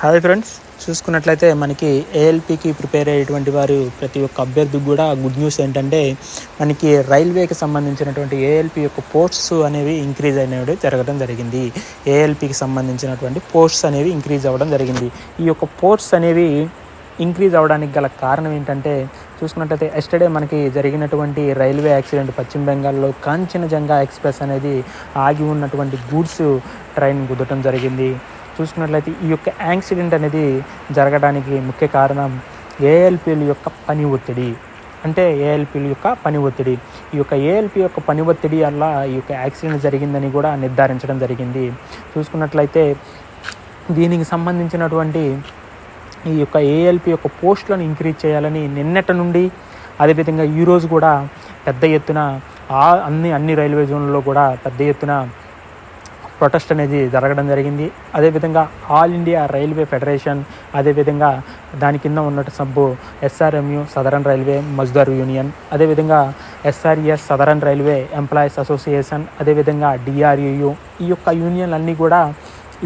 Hi friends చూసుకున్నట్లయితే మనకి ఏఎల్పికి prepare అయ్యేటువంటి వారు ప్రతి ఒక్క అభ్యర్థికి కూడా గుడ్ న్యూస్ ఏంటంటే మనకి రైల్వేకి సంబంధించినటువంటి ఏఎల్పి యొక్క పోస్ట్స్ అనేవి ఇంక్రీజ్ అనేవి జరగడం జరిగింది. ఏఎల్పికి సంబంధించినటువంటి పోస్ట్స్ అనేవి ఇంక్రీజ్ అవ్వడం జరిగింది. ఈ యొక్క పోస్ట్స్ అనేవి ఇంక్రీజ్ అవ్వడానికి గల కారణం ఏంటంటే చూసుకున్నట్లయితే ఎస్టర్డే మనకి జరిగినటువంటి రైల్వే యాక్సిడెంట్ పశ్చిమ బెంగాల్లో కాంచనజంగా ఎక్స్ప్రెస్ అనేది ఆగి ఉన్నటువంటి గూడ్స్ ట్రైన్ గుద్దటం జరిగింది. చూసుకున్నట్లయితే ఈ యొక్క యాక్సిడెంట్ అనేది జరగడానికి ముఖ్య కారణం ఏఎల్పిల యొక్క పని ఒత్తిడి. అంటే ఏఎల్పిల యొక్క పని ఒత్తిడి. ఈ యొక్క ఏఎల్పి యొక్క పని ఒత్తిడి వల్ల ఈ యొక్క యాక్సిడెంట్ జరిగిందని కూడా నిర్ధారించడం జరిగింది. చూసుకున్నట్లయితే దీనికి సంబంధించినటువంటి ఈ యొక్క ఏఎల్పి యొక్క పోస్టులను ఇంక్రీజ్ చేయాలని నిన్నటి నుండి అదేవిధంగా ఈరోజు కూడా పెద్ద ఎత్తున ఆ అన్ని అన్ని రైల్వే జోన్లలో కూడా పెద్ద ఎత్తున ప్రొటెస్ట్ అనేది జరగడం జరిగింది. అదేవిధంగా ఆల్ ఇండియా రైల్వే ఫెడరేషన్ అదేవిధంగా దాని కింద ఉన్నట్టు సబ్బు SRMU southern railway Mazdoor union అదేవిధంగా SRS southern railway employees association అదేవిధంగా డిఆర్యుయు ఈ యొక్క యూనియన్లన్నీ కూడా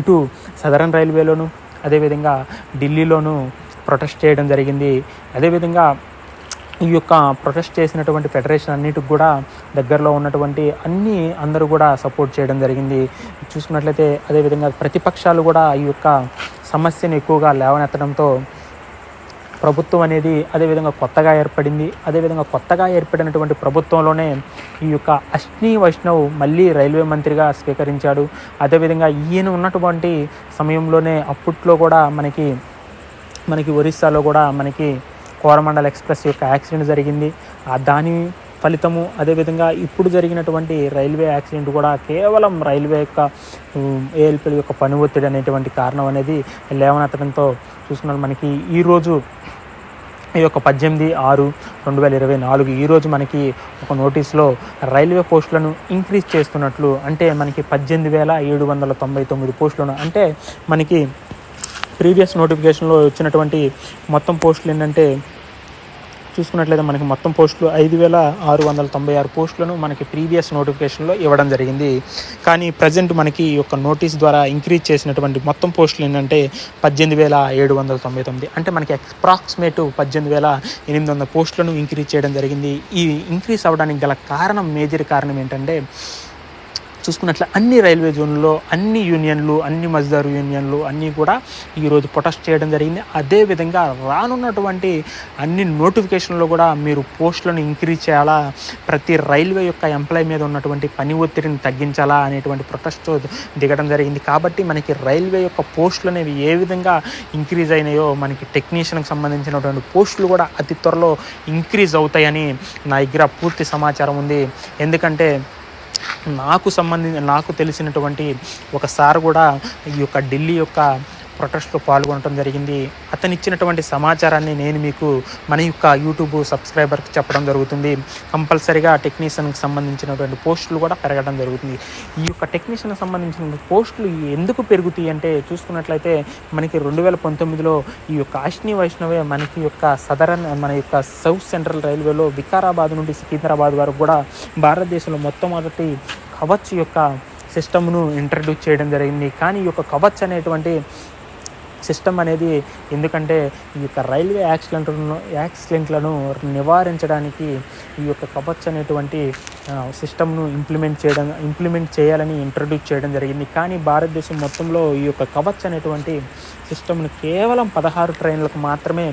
ఇటు సదరన్ రైల్వేలోను అదేవిధంగా ఢిల్లీలోను ప్రొటెస్ట్ చేయడం జరిగింది. అదేవిధంగా ఈ యొక్క ప్రొటెస్ట్ చేసినటువంటి ఫెడరేషన్ అన్నిటికి కూడా దగ్గరలో ఉన్నటువంటి అన్ని అందరూ కూడా సపోర్ట్ చేయడం జరిగింది. చూసుకున్నట్లయితే అదేవిధంగా ప్రతిపక్షాలు కూడా ఈ యొక్క సమస్యను ఎక్కువగా లేవనెత్తడంతో ప్రభుత్వం అనేది అదేవిధంగా కొత్తగా ఏర్పడింది. అదేవిధంగా కొత్తగా ఏర్పడినటువంటి ప్రభుత్వంలోనే ఈ యొక్క అశ్ని వైష్ణవ్ మళ్ళీ రైల్వే మంత్రిగా స్వీకరించాడు. అదేవిధంగా ఈయన ఉన్నటువంటి సమయంలోనే అప్పట్లో కూడా మనకి మనకి ఒరిస్సాలో కూడా మనకి కోరమండల్ ఎక్స్ప్రెస్ యొక్క యాక్సిడెంట్ జరిగింది. ఆ దాని ఫలితము అదేవిధంగా ఇప్పుడు జరిగినటువంటి రైల్వే యాక్సిడెంట్ కూడా కేవలం రైల్వే యొక్క ఏఎల్పీల యొక్క పని ఒత్తిడి అనేటువంటి కారణం అనేది లేవనెత్తడంతో చూసుకున్నాం. మనకి ఈరోజు ఈ యొక్క పద్దెనిమిది ఆరు రెండు వేల ఇరవై నాలుగు ఈరోజు మనకి ఒక నోటీస్లో రైల్వే పోస్టులను ఇంక్రీజ్ చేస్తున్నట్లు అంటే మనకి పద్దెనిమిది వేల ఏడు వందల తొంభై తొమ్మిది పోస్టులను అంటే మనకి ప్రీవియస్ నోటిఫికేషన్లో వచ్చినటువంటి మొత్తం పోస్టులు ఏంటంటే చూసుకున్నట్లయితే మనకి మొత్తం పోస్టులు ఐదు వేల ఆరు వందల తొంభై ఆరు పోస్టులను మనకి ప్రీవియస్ నోటిఫికేషన్లో ఇవ్వడం జరిగింది. కానీ ప్రజెంట్ మనకి ఈ యొక్క నోటీస్ ద్వారా ఇంక్రీజ్ చేసినటువంటి మొత్తం పోస్టులు ఏంటంటే పద్దెనిమిది వేల ఏడు వందల తొంభై తొమ్మిది. అంటే మనకి అప్రాక్సిమేట్ పద్దెనిమిది వేల ఎనిమిది వందల పోస్టులను ఇంక్రీజ్ చేయడం జరిగింది. ఈ ఇంక్రీజ్ అవ్వడానికి గల కారణం మేజర్ కారణం ఏంటంటే చూసుకున్నట్ల అన్ని రైల్వే జోన్లో అన్ని యూనియన్లు అన్ని మజ్దారు యూనియన్లు అన్నీ కూడా ఈరోజు ప్రొటెస్ట్ చేయడం జరిగింది. అదేవిధంగా రానున్నటువంటి అన్ని నోటిఫికేషన్లో కూడా మీరు పోస్టులను ఇంక్రీజ్ చేయాలా? ప్రతి రైల్వే యొక్క ఎంప్లాయ్ మీద ఉన్నటువంటి పని ఒత్తిడిని తగ్గించాలా? అనేటువంటి ప్రొటెస్ట్ దిగడం జరిగింది. కాబట్టి మనకి రైల్వే యొక్క పోస్టులు అనేవి ఏ విధంగా ఇంక్రీజ్ అయినాయో మనకి టెక్నీషియన్కి సంబంధించినటువంటి పోస్టులు కూడా అతి త్వరలో ఇంక్రీజ్ అవుతాయని నా దగ్గర పూర్తి సమాచారం ఉంది. ఎందుకంటే నాకు సంబంధించి నాకు తెలిసినటువంటి ఒక సార్ కూడా ఈ యొక్క ఢిల్లీ యొక్క ప్రొటెస్ట్లో పాల్గొనడం జరిగింది. అతను ఇచ్చినటువంటి సమాచారాన్ని నేను మీకు మన యొక్క యూట్యూబ్ సబ్స్క్రైబర్కి చెప్పడం జరుగుతుంది. కంపల్సరీగా టెక్నీషియన్కి సంబంధించినటువంటి పోస్టులు కూడా పెరగడం జరుగుతుంది. ఈ యొక్క టెక్నీషియన్కి సంబంధించిన పోస్టులు ఎందుకు పెరుగుతాయి అంటే చూసుకున్నట్లయితే మనకి రెండు వేల పంతొమ్మిదిలో ఈ యొక్క అశ్ని వైష్ణవే మనకి యొక్క సదరన్ మన యొక్క సౌత్ సెంట్రల్ రైల్వేలో వికారాబాద్ నుండి సికింద్రాబాద్ వరకు కూడా భారతదేశంలో మొట్టమొదటి కవచ్ యొక్క సిస్టమ్ను ఇంట్రడ్యూస్ చేయడం జరిగింది. కానీ ఈ యొక్క కవచ్ అనేటువంటి సిస్టమ్ అనేది ఎందుకంటే ఈ యొక్క రైల్వే యాక్సిడెంట్లను యాక్సిడెంట్లను నివారించడానికి ఈ యొక్క కవచ్ అనేటువంటి సిస్టమ్ను ఇంప్లిమెంట్ చేయడం ఇంప్లిమెంట్ చేయాలని ఇంట్రడ్యూస్ చేయడం జరిగింది. కానీ భారతదేశం మొత్తంలో ఈ యొక్క కవచ్ అనేటువంటి సిస్టమ్ను కేవలం పదహారు ట్రైన్లకు మాత్రమే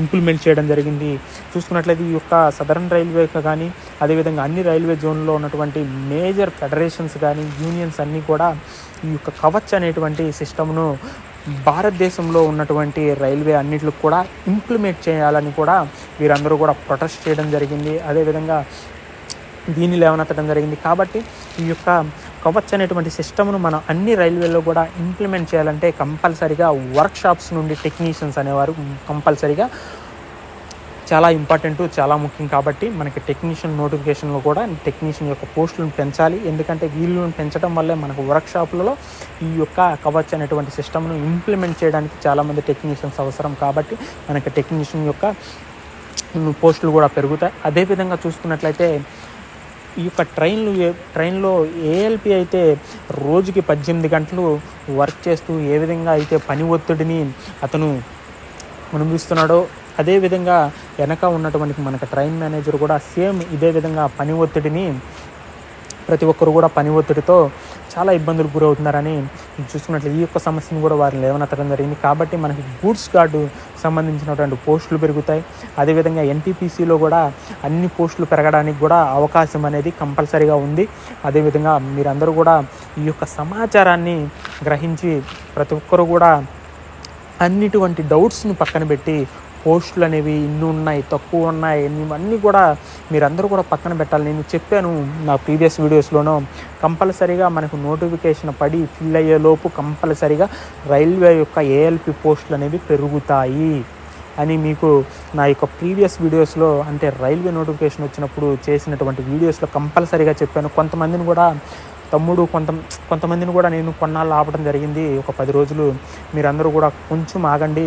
ఇంప్లిమెంట్ చేయడం జరిగింది. చూసుకున్నట్లయితే ఈ యొక్క సదరన్ రైల్వే కానీ అదేవిధంగా అన్ని రైల్వే జోన్లో ఉన్నటువంటి మేజర్ ఫెడరేషన్స్ కానీ యూనియన్స్ అన్నీ కూడా ఈ యొక్క కవచ్ అనేటువంటి సిస్టమ్ను భారతదేశంలో ఉన్నటువంటి రైల్వే అన్నిటికి కూడా ఇంప్లిమెంట్ చేయాలని కూడా వీరందరూ కూడా ప్రొటెస్ట్ చేయడం జరిగింది. అదేవిధంగా దీన్ని లేవనెత్తడం జరిగింది. కాబట్టి ఈ యొక్క కవచ్ అనేటువంటి సిస్టమ్ను మనం అన్ని రైల్వేలో కూడా ఇంప్లిమెంట్ చేయాలంటే కంపల్సరీగా వర్క్షాప్స్ నుండి టెక్నీషియన్స్ అనేవారు కంపల్సరీగా చాలా ఇంపార్టెంట్ చాలా ముఖ్యం కాబట్టి మనకి టెక్నీషియన్ నోటిఫికేషన్లో కూడా టెక్నీషియన్ యొక్క పోస్టులను పెంచాలి. ఎందుకంటే వీళ్ళను పెంచడం వల్లే మనకు వర్క్షాప్లలో ఈ యొక్క కవచ్ అనేటువంటి సిస్టమ్ను ఇంప్లిమెంట్ చేయడానికి చాలామంది టెక్నీషియన్స్ అవసరం కాబట్టి మనకి టెక్నీషియన్ యొక్క పోస్టులు కూడా పెరుగుతాయి. అదేవిధంగా చూసుకున్నట్లయితే ఈ యొక్క ట్రైన్లు ట్రైన్లో ఏఎల్పి అయితే రోజుకి పద్దెనిమిది గంటలు వర్క్ చేస్తూ ఏ విధంగా అయితే పని ఒత్తిడిని అతను అనుభవిస్తున్నాడో అదేవిధంగా వెనక ఉన్నటువంటి మనకు ట్రైన్ మేనేజర్ కూడా సేమ్ ఇదే విధంగా పని ఒత్తిడిని ప్రతి ఒక్కరు కూడా పని ఒత్తిడితో చాలా ఇబ్బందులకు గురవుతున్నారని చూసుకున్నట్లు ఈ యొక్క సమస్యను కూడా వారిని లేవనెత్తడం జరిగింది. కాబట్టి మనకి గూడ్స్ గార్డు సంబంధించినటువంటి పోస్టులు పెరుగుతాయి. అదేవిధంగా ఎన్టీపీసీలో కూడా అన్ని పోస్టులు పెరగడానికి కూడా అవకాశం అనేది కంపల్సరీగా ఉంది. అదేవిధంగా మీరందరూ కూడా ఈ యొక్క సమాచారాన్ని గ్రహించి ప్రతి ఒక్కరు కూడా అన్నిటువంటి డౌట్స్ని పక్కన పెట్టి పోస్టులు అనేవి ఇన్ని ఉన్నాయి తక్కువ ఉన్నాయి ఇవన్నీ కూడా మీరందరూ కూడా పక్కన పెట్టాలి. నేను చెప్పాను నా ప్రీవియస్ వీడియోస్లోనూ కంపల్సరీగా మనకు నోటిఫికేషన్ పడి ఫిల్ అయ్యేలోపు కంపల్సరీగా రైల్వే యొక్క ఏఎల్పి పోస్టులు అనేవి పెరుగుతాయి అని మీకు నా యొక్క ప్రీవియస్ వీడియోస్లో అంటే రైల్వే నోటిఫికేషన్ వచ్చినప్పుడు చేసినటువంటి వీడియోస్లో కంపల్సరీగా చెప్పాను. కొంతమందిని కూడా తమ్ముడు కొంత కొంతమందిని కూడా నేను కొన్నాళ్ళు ఆపడం జరిగింది. ఒక పది రోజులు మీరందరూ కూడా కొంచెం ఆగండి.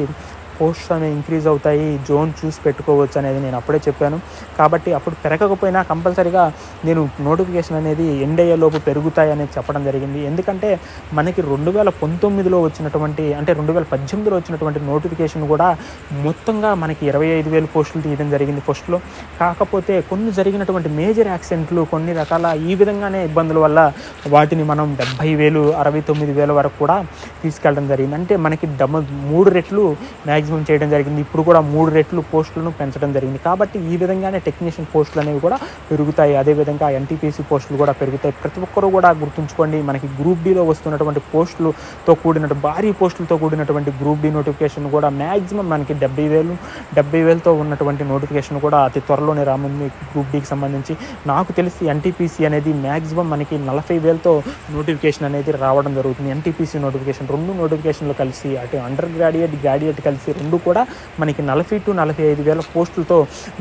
పోస్ట్స్ అనేవి ఇంక్రీజ్ అవుతాయి జోన్ చూసి పెట్టుకోవచ్చు అనేది నేను అప్పుడే చెప్పాను. కాబట్టి అప్పుడు పెరగకపోయినా కంపల్సరీగా నేను నోటిఫికేషన్ అనేది ఎండ్ అయ్యేలోపు పెరుగుతాయి అనేది చెప్పడం జరిగింది. ఎందుకంటే మనకి రెండు వేల పంతొమ్మిదిలో వచ్చినటువంటి అంటే రెండు వేల పద్దెనిమిదిలో వచ్చినటువంటి నోటిఫికేషన్ కూడా మొత్తంగా మనకి ఇరవై ఐదు వేలు పోస్టులు తీయడం జరిగింది ఫస్ట్లో కాకపోతే కొన్ని జరిగినటువంటి మేజర్ యాక్సిడెంట్లు కొన్ని రకాల ఈ విధంగానే ఇబ్బందుల వల్ల వాటిని మనం డెబ్భై వేలు అరవై తొమ్మిది వేల వరకు కూడా తీసుకెళ్ళడం జరిగింది. అంటే మనకి డబల్ మూడు రెట్లు మ్యాగ్ మ్యాక్సిమం చేయడం జరిగింది. ఇప్పుడు కూడా మూడు రెట్లు పోస్టులను పెంచడం జరిగింది. కాబట్టి ఈ విధంగానే టెక్నీషియన్ పోస్టులు అనేవి కూడా పెరుగుతాయి. అదేవిధంగా ఎన్టీపీసీ పోస్టులు కూడా పెరుగుతాయి. ప్రతి ఒక్కరూ కూడా గుర్తుంచుకోండి మనకి గ్రూప్ డిలో వస్తున్నటువంటి పోస్టులతో కూడినటువంటి భారీ పోస్టులతో కూడినటువంటి గ్రూప్ డి నోటిఫికేషన్ కూడా మ్యాక్సిమం మనకి డెబ్బై వేలు డెబ్బై వేలతో ఉన్నటువంటి నోటిఫికేషన్ కూడా అతి త్వరలోనే రాముంది గ్రూప్ డికి సంబంధించి. నాకు తెలిసి ఎన్టీపీసీ అనేది మ్యాక్సిమం మనకి నలభై వేలతో నోటిఫికేషన్ అనేది రావడం జరుగుతుంది. ఎన్టీపీసీ నోటిఫికేషన్ రెండు నోటిఫికేషన్లు కలిసి అటు అండర్ గ్రాడ్యుయేట్ గ్రాడ్యుయేట్ కలిసి రెండు కూడా మనకి నలభై టు నలభై ఐదు వేల పోస్టులతో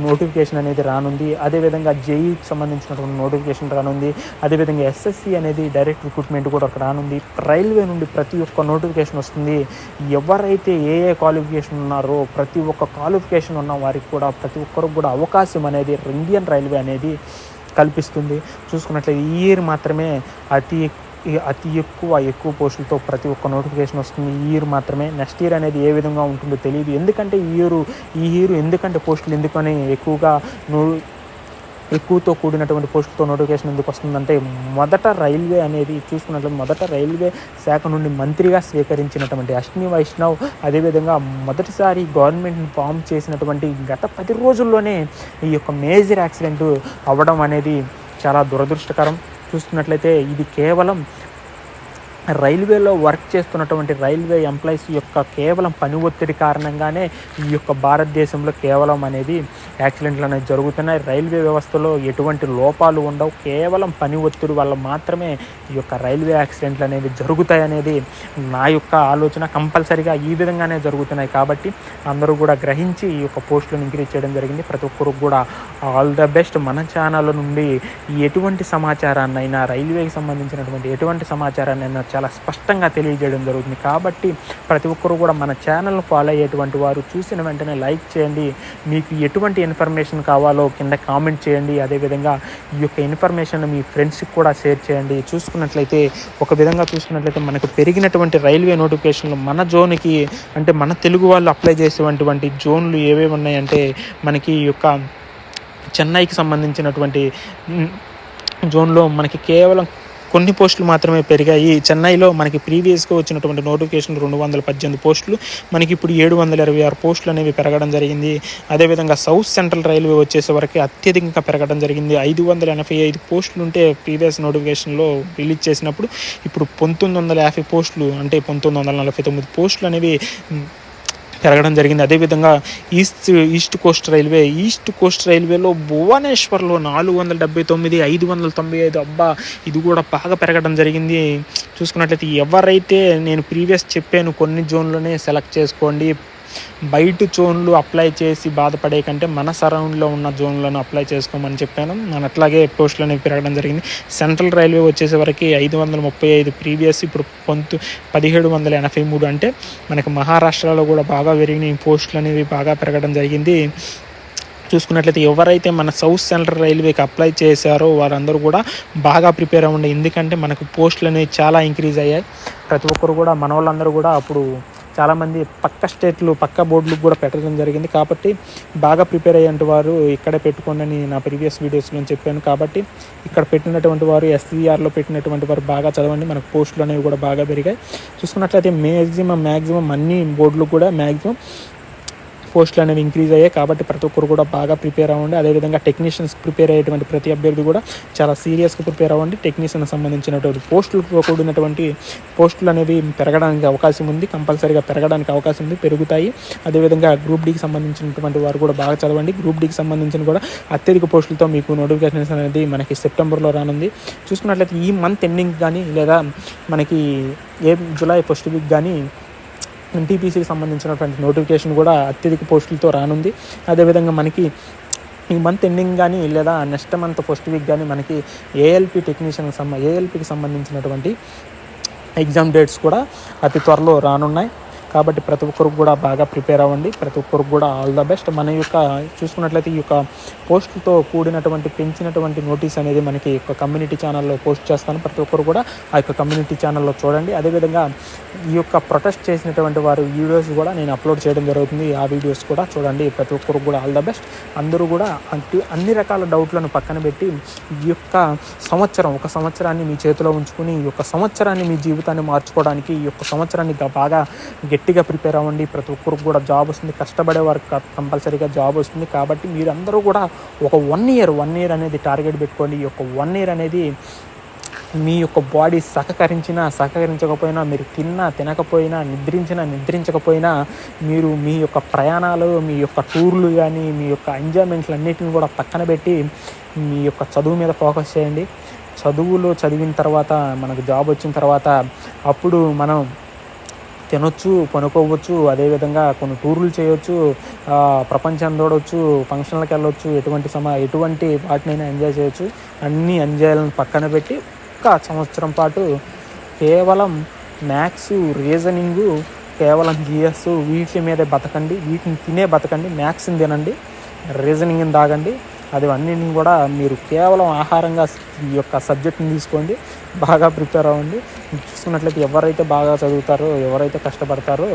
నోటిఫికేషన్ అనేది రానుంది. అదేవిధంగా జేఈకి సంబంధించినటువంటి నోటిఫికేషన్ రానుంది. అదేవిధంగా ఎస్ఎస్సి అనేది డైరెక్ట్ రిక్రూట్మెంట్ కూడా ఒక రానుంది. రైల్వే నుండి ప్రతి ఒక్క నోటిఫికేషన్ వస్తుంది. ఎవరైతే ఏ ఏ క్వాలిఫికేషన్ ఉన్నారో ప్రతి ఒక్క క్వాలిఫికేషన్ ఉన్న వారికి కూడా ప్రతి ఒక్కరికి కూడా అవకాశం అనేది ఇండియన్ రైల్వే అనేది కల్పిస్తుంది. చూసుకున్నట్లయితే ఈ ఇయర్ మాత్రమే అతి అతి ఎక్కువ ఎక్కువ పోస్టులతో ప్రతి ఒక్క నోటిఫికేషన్ వస్తుంది. ఈ ఇయర్ మాత్రమే. నెక్స్ట్ ఇయర్ అనేది ఏ విధంగా ఉంటుందో తెలియదు ఎందుకంటే ఈ ఇయర్ ఈ ఇయర్ ఎందుకంటే పోస్టులు ఎందుకని ఎక్కువగా నో ఎక్కువతో కూడినటువంటి పోస్టులతో నోటిఫికేషన్ ఎందుకు వస్తుందంటే మొదట రైల్వే అనేది చూసుకున్నట్లయితే మొదట రైల్వే శాఖ నుండి మంత్రిగా స్వీకరించినటువంటి అశ్విని వైష్ణవ్ అదేవిధంగా మొదటిసారి గవర్నమెంట్ని ఫామ్ చేసినటువంటి గత పది రోజుల్లోనే ఈ యొక్క మేజర్ యాక్సిడెంట్ అవ్వడం అనేది చాలా దురదృష్టకరం. చూస్తున్నట్లయితే ఇది కేవలం రైల్వేలో వర్క్ చేస్తున్నటువంటి రైల్వే ఎంప్లాయీస్ యొక్క కేవలం పని ఒత్తిడి కారణంగానే ఈ యొక్క భారతదేశంలో కేవలం అనేది యాక్సిడెంట్లు అనేవి జరుగుతున్నాయి. రైల్వే వ్యవస్థలో ఎటువంటి లోపాలు ఉండవు. కేవలం పని ఒత్తిడి వల్ల మాత్రమే ఈ యొక్క రైల్వే యాక్సిడెంట్లు అనేవి జరుగుతాయి అనేది నా యొక్క ఆలోచన. కంపల్సరిగా ఈ విధంగానే జరుగుతున్నాయి కాబట్టి అందరూ కూడా గ్రహించి ఈ యొక్క పోస్టులను ఇంక్రీజ్ చేయడం జరిగింది. ప్రతి ఒక్కరికి కూడా ఆల్ ద బెస్ట్. మన ఛానల్ నుండి ఎటువంటి సమాచారాన్నైనా రైల్వేకి సంబంధించినటువంటి ఎటువంటి సమాచారాన్ని అయినా చాలా స్పష్టంగా తెలియజేయడం జరుగుతుంది. కాబట్టి ప్రతి ఒక్కరు కూడా మన ఛానల్ ఫాలో అయ్యేటువంటి వారు చూసిన వెంటనే లైక్ చేయండి. మీకు ఎటువంటి ఇన్ఫర్మేషన్ కావాలో కింద కామెంట్ చేయండి. అదేవిధంగా ఈ యొక్క ఇన్ఫర్మేషన్ మీ ఫ్రెండ్స్కి కూడా షేర్ చేయండి. చూసుకున్నట్లయితే ఒక విధంగా చూసుకున్నట్లయితే మనకు పెరిగినటువంటి రైల్వే నోటిఫికేషన్లు మన జోన్కి అంటే మన తెలుగు వాళ్ళు అప్లై చేసేటువంటి జోన్లు ఏవేవి ఉన్నాయంటే మనకి ఈ యొక్క చెన్నైకి సంబంధించినటువంటి జోన్లో మనకి కేవలం కొన్ని పోస్టులు మాత్రమే పెరిగాయి. చెన్నైలో మనకి ప్రీవియస్గా వచ్చినటువంటి నోటిఫికేషన్ రెండు వందల పద్దెనిమిది పోస్టులు. మనకి ఇప్పుడు ఏడు వందల ఇరవై ఆరు పోస్టులు అనేవి పెరగడం జరిగింది. అదేవిధంగా సౌత్ సెంట్రల్ రైల్వే వచ్చేసే వరకు అత్యధికంగా పెరగడం జరిగింది. ఐదు వందల ఎనభై ఐదు పోస్టులు ఉంటే ప్రీవియస్ నోటిఫికేషన్లో రిలీజ్ చేసినప్పుడు ఇప్పుడు పంతొమ్మిది వందల యాభై పోస్టులు అంటే పంతొమ్మిది వందల నలభై తొమ్మిది పోస్టులు అనేవి పెరగడం జరిగింది. అదేవిధంగా east east coast railway east coast రైల్వేలో భువనేశ్వర్లో నాలుగు వందల డెబ్బై తొమ్మిది ఐదు వందల తొంభై ఐదు. అబ్బా ఇది కూడా బాగా పెరగడం జరిగింది. చూసుకున్నట్లయితే ఎవరైతే నేను ప్రీవియస్ చెప్పాను కొన్ని జోన్లోనే సెలెక్ట్ చేసుకోండి. బయట జోన్లు అప్లై చేసి బాధపడే కంటే మన సరౌండ్లో ఉన్న జోన్లను అప్లై చేసుకోమని చెప్పాను. నేను అట్లాగే పోస్టులు అనేవి పెరగడం జరిగింది. సెంట్రల్ రైల్వే వచ్చేసరికి ఐదు వందల ముప్పై ఐదు ప్రీవియస్ ఇప్పుడు పొంతు పదిహేడు వందల ఎనభై మూడు అంటే మనకి మహారాష్ట్రలో కూడా బాగా పెరిగినాయి. పోస్టులు అనేవి బాగా పెరగడం జరిగింది. చూసుకున్నట్లయితే ఎవరైతే మన సౌత్ సెంట్రల్ రైల్వేకి అప్లై చేశారో వారందరూ కూడా బాగా ప్రిపేర్ అవ్వండి. ఎందుకంటే మనకు పోస్టులు అనేవి చాలా ఇంక్రీజ్ అయ్యాయి. ప్రతి ఒక్కరు కూడా మన వాళ్ళందరూ కూడా అప్పుడు చాలామంది పక్క స్టేట్లు పక్క బోర్డులకు కూడా పెట్టడం జరిగింది. కాబట్టి బాగా ప్రిపేర్ అయ్యేంటి వారు ఇక్కడే పెట్టుకోండి అని నా ప్రీవియస్ వీడియోస్లో చెప్పాను. కాబట్టి ఇక్కడ పెట్టినటువంటి వారు ఎస్సీఆర్లో పెట్టినటువంటి వారు బాగా చదవండి. మనకు పోస్టులు అనేవి కూడా బాగా పెరిగాయి. చూసుకున్నట్లయితే మ్యాక్సిమం మ్యాక్సిమం అన్ని బోర్డులు కూడా మ్యాక్సిమం పోస్టులు అనేవి ఇంక్రీజ్ అయ్యాయి. కాబట్టి ప్రతి ఒక్కరు కూడా బాగా ప్రిపేర్ అవ్వండి. అదేవిధంగా టెక్నీషియన్స్ ప్రిపేర్ అయ్యేటువంటి ప్రతి అభ్యర్థి కూడా చాలా సీరియస్గా ప్రిపేర్ అవ్వండి. టెక్నీషియన్ సంబంధించినటువంటి పోస్టులతో కూడినటువంటి పోస్టులు అనేవి పెరగడానికి అవకాశం ఉంది. కంపల్సరీగా పెరగడానికి అవకాశం ఉంది. పెరుగుతాయి. అదేవిధంగా గ్రూప్ డీకి సంబంధించినటువంటి వారు కూడా బాగా చదవండి. గ్రూప్ డీకి సంబంధించిన కూడా అత్యధిక పోస్టులతో మీకు నోటిఫికేషన్స్ అనేది మనకి సెప్టెంబర్లో రానుంది. చూసుకున్నట్లయితే ఈ మంత్ ఎండింగ్ కానీ లేదా మనకి ఏ జూలై ఫస్ట్ వీక్ కానీ ఎన్టీపీసీకి సంబంధించినటువంటి నోటిఫికేషన్ కూడా అత్యధిక పోస్టులతో రానుంది. అదేవిధంగా మనకి ఈ మంత్ ఎండింగ్ కానీ లేదా నెక్స్ట్ మంత్ ఫస్ట్ వీక్ కానీ మనకి ఏఎల్పి టెక్నీషియన్ సంబ ఏఎల్పికి సంబంధించినటువంటి ఎగ్జామ్ డేట్స్ కూడా అతి త్వరలో రానున్నాయి. కాబట్టి ప్రతి ఒక్కరికి కూడా బాగా ప్రిపేర్ అవ్వండి. ప్రతి ఒక్కరికి కూడా ఆల్ ద బెస్ట్. మన యొక్క చూసుకున్నట్లయితే ఈ యొక్క పోస్టులతో కూడినటువంటి పెంచినటువంటి నోటీస్ అనేది మనకి యొక్క కమ్యూనిటీ ఛానల్లో పోస్ట్ చేస్తాను. ప్రతి ఒక్కరు కూడా ఆ యొక్క కమ్యూనిటీ ఛానల్లో చూడండి. అదేవిధంగా ఈ యొక్క ప్రొటెస్ట్ చేసినటువంటి వారి వీడియోస్ కూడా నేను అప్లోడ్ చేయడం జరుగుతుంది. ఆ వీడియోస్ కూడా చూడండి. ప్రతి ఒక్కరు కూడా ఆల్ ద బెస్ట్. అందరూ కూడా అన్ని- అన్ని రకాల డౌట్లను పక్కన పెట్టి ఈ యొక్క సంవత్సరం ఒక సంవత్సరాన్ని మీ చేతిలో ఉంచుకుని ఈ యొక్క సంవత్సరాన్ని మీ జీవితాన్ని మార్చుకోవడానికి ఈ యొక్క సంవత్సరాన్ని బాగా గెట్ గట్టిగా ప్రిపేర్ అవ్వండి. ప్రతి ఒక్కరికి కూడా జాబ్ వస్తుంది. కష్టపడే వారికి కంపల్సరీగా జాబ్ వస్తుంది. కాబట్టి మీరందరూ కూడా ఒక వన్ ఇయర్ వన్ ఇయర్ అనేది టార్గెట్ పెట్టుకోండి. ఈ యొక్క వన్ ఇయర్ అనేది మీ యొక్క బాడీ సహకరించినా సహకరించకపోయినా మీరు తిన్నా తినకపోయినా నిద్రించినా నిద్రించకపోయినా మీరు మీ యొక్క ప్రయాణాలు మీ యొక్క టూర్లు కానీ మీ యొక్క ఎంజాయ్మెంట్లు అన్నిటిని కూడా పక్కన పెట్టి మీ యొక్క చదువు మీద ఫోకస్ చేయండి. చదువులో చదివిన తర్వాత మనకు జాబ్ వచ్చిన తర్వాత అప్పుడు మనం తినొచ్చు పనుకోవచ్చు అదేవిధంగా కొన్ని టూర్లు చేయొచ్చు ప్రపంచం చూడవచ్చు ఫంక్షన్లకు వెళ్ళొచ్చు ఎటువంటి సమా ఎటువంటి వాటినైనా ఎంజాయ్ చేయొచ్చు. అన్ని ఎంజాయ్లను పక్కన పెట్టి ఒక్క సంవత్సరం పాటు కేవలం మ్యాథ్స్ రీజనింగ్ కేవలం జిఎస్ వీటి మీదే బతకండి వీటిని తినే బతకండి మ్యాథ్స్ని తినండి రీజనింగ్ని తాగండి అది కూడా మీరు కేవలం ఆహారంగా ఈ యొక్క సబ్జెక్ట్ని తీసుకోండి బాగా ప్రిపేర్ అవ్వండి. చూసుకున్నట్లయితే ఎవరైతే బాగా చదువుతారో ఎవరైతే కష్టపడతారో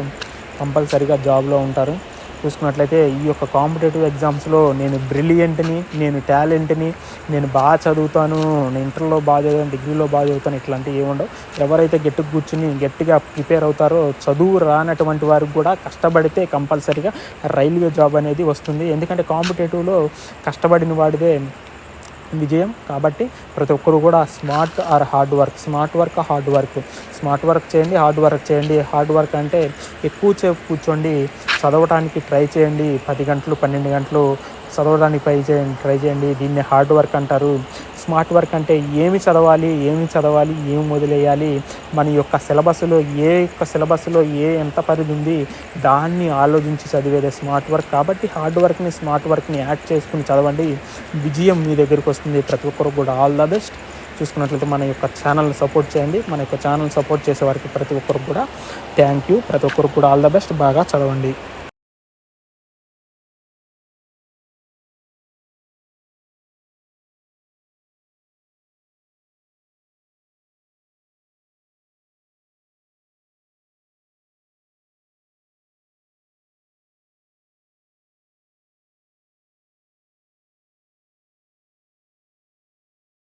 కంపల్సరీగా జాబ్లో ఉంటారు. చూసుకున్నట్లయితే ఈ యొక్క కాంపిటేటివ్ ఎగ్జామ్స్లో నేను బ్రిలియంట్ని నేను టాలెంట్ని నేను బాగా చదువుతాను నేను ఇంటర్లో బాగా చదువుతాను డిగ్రీలో బాగా చదువుతాను ఇట్లాంటివి ఏముండవు ఎవరైతే గట్టిగా కూర్చుని గట్టిగా ప్రిపేర్ అవుతారో చదువు రానటువంటి వారికి కూడా కష్టపడితే కంపల్సరీగా రైల్వే జాబ్ అనేది వస్తుంది. ఎందుకంటే కాంపిటేటివ్లో కష్టపడిన వాడిదే విజయం. కాబట్టి ప్రతి ఒక్కరు కూడా smart or hard work. Smart work hard work. Smart work చేయండి హార్డ్ వర్క్ చేయండి. హార్డ్ వర్క్ అంటే ఎక్కువ సేపు కూర్చోండి చదవడానికి ట్రై చేయండి. పది గంటలు పన్నెండు గంటలు చదవడానికి ట్రై చేయండి ట్రై చేయండి. దీన్ని హార్డ్ వర్క్ అంటారు. స్మార్ట్ వర్క్ అంటే ఏమి చదవాలి ఏమి చదవాలి ఏమి వదిలేయాలి మన యొక్క సిలబస్లో ఏ యొక్క సిలబస్లో ఏ ఎంత పరిధి ఉంది దాన్ని ఆలోచించి చదివేదే స్మార్ట్ వర్క్. కాబట్టి హార్డ్ వర్క్ని స్మార్ట్ వర్క్ని యాడ్ చేసుకుని చదవండి. విజయం మీ దగ్గరికి వస్తుంది. ప్రతి ఒక్కరు కూడా ఆల్ ద బెస్ట్. చూసుకున్నట్లయితే మన యొక్క ఛానల్ని సపోర్ట్ చేయండి. మన యొక్క ఛానల్ సపోర్ట్ చేసే వారికి ప్రతి ఒక్కరికి కూడా థ్యాంక్ యూ ప్రతి ఒక్కరికి కూడా ఆల్ ద బెస్ట్ బాగా చదవండి.